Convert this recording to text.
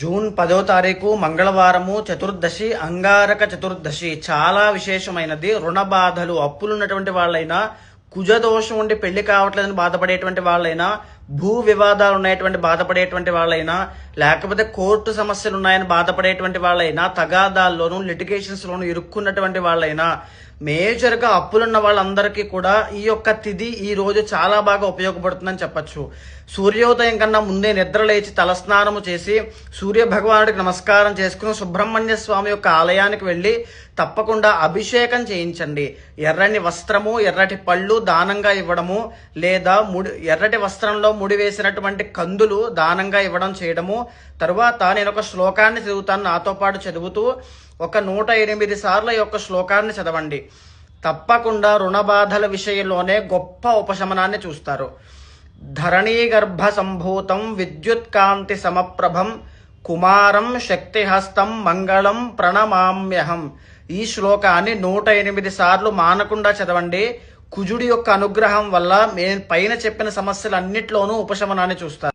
June పదో తారీఖు మంగళవారము చతుర్దశి అంగారక చతుర్దశి. చాలా విశేషమైనది. రుణ బాధలు అప్పులున్నటువంటి వాళ్ళైనా కుజదోషం ఉండి పెళ్ళి కావట్లేదని బాధపడేటువంటి వాళ్ళైనా భూ వివాదాలు ఉన్నటువంటి బాధపడేటువంటి వాళ్ళైనా లేకపోతే కోర్టు సమస్యలు ఉన్నాయని బాధపడేటువంటి వాళ్ళైనా తగాదాల్లోనూ లిటిగేషన్స్ లోను ఇరుక్కున్నటువంటి వాళ్ళైనా మేజర్గా అప్పులున్న వాళ్ళందరికీ కూడా ఈ యొక్క తిథి ఈ రోజు చాలా బాగా ఉపయోగపడుతుందని చెప్పొచ్చు. సూర్యోదయం కన్నా ముందే నిద్ర లేచి తలస్నానము చేసి సూర్య భగవానుడికి నమస్కారం చేసుకుని సుబ్రహ్మణ్య స్వామి యొక్క ఆలయానికి వెళ్ళి తప్పకుండా అభిషేకం చేయించండి. ఎర్రని వస్త్రము ఎర్రటి పళ్ళు దానంగా ఇవ్వడము లేదా ముడి ఎర్రటి వస్త్రంలో ముడి వేసినటువంటి కందులు దానంగా ఇవ్వడం చేయడము. తరువాత నేను ఒక శ్లోకాన్ని చదువుతాను నాతో పాటు చదువుతూ ఒక నూట ఎనిమిది సార్ల యొక్క శ్లోకాన్ని చదవండి. తప్పకుండా రుణ బాధల విషయంలోనే గొప్ప ఉపశమనాన్ని చూస్తారు. ధరణీగర్భ సంభూతం విద్యుత్కాంతి సమప్రభం కుమారం శక్తిహస్తం మంగళం ప్రణమామ్యహం. ఈ శ్లోకాన్ని నూట ఎనిమిది సార్లు మానకుండా చదవండి. కుజుడి యొక్క అనుగ్రహం వల్ల నేను పైన చెప్పిన సమస్యలన్నిట్లోనూ ఉపశమనాన్ని చూస్తారు